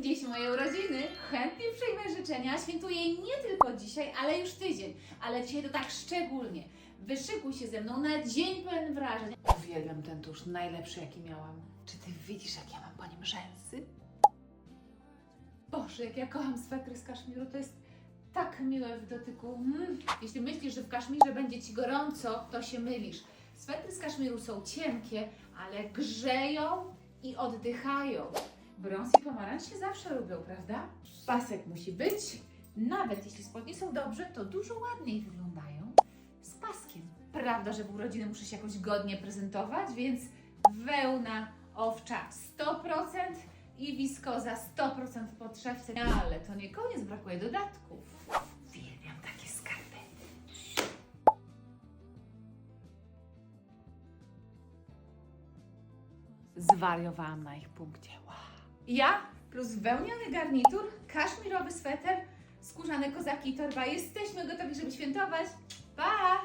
Dziś moje urodziny. Chętnie przyjmę życzenia. Świętuję nie tylko dzisiaj, ale już tydzień. Ale dzisiaj to tak szczególnie. Wyszykuj się ze mną na dzień pełen wrażeń. Uwielbiam ten tusz, najlepszy jaki miałam. Czy ty widzisz, jak ja mam po nim rzęsy? Boże, jak ja kocham swetry z kaszmiru, to jest tak miłe w dotyku. Mm. Jeśli myślisz, że w kaszmirze będzie ci gorąco, to się mylisz. Swetry z kaszmiru są cienkie, ale grzeją i oddychają. Brąz i pomarańcz się zawsze lubią, prawda? Pasek musi być. Nawet jeśli spodnie są dobrze, to dużo ładniej wyglądają z paskiem. Prawda, że w urodziny muszę się jakoś godnie prezentować, więc wełna owcza 100% i wiskoza 100% w podszewce. Ale to nie koniec, brakuje dodatków. Uwielbiam takie skarpety. Zwariowałam na ich punkcie. Wow. Ja plus wełniony garnitur, kaszmirowy sweter, skórzane kozaki i torba. Jesteśmy gotowi, żeby świętować. Pa!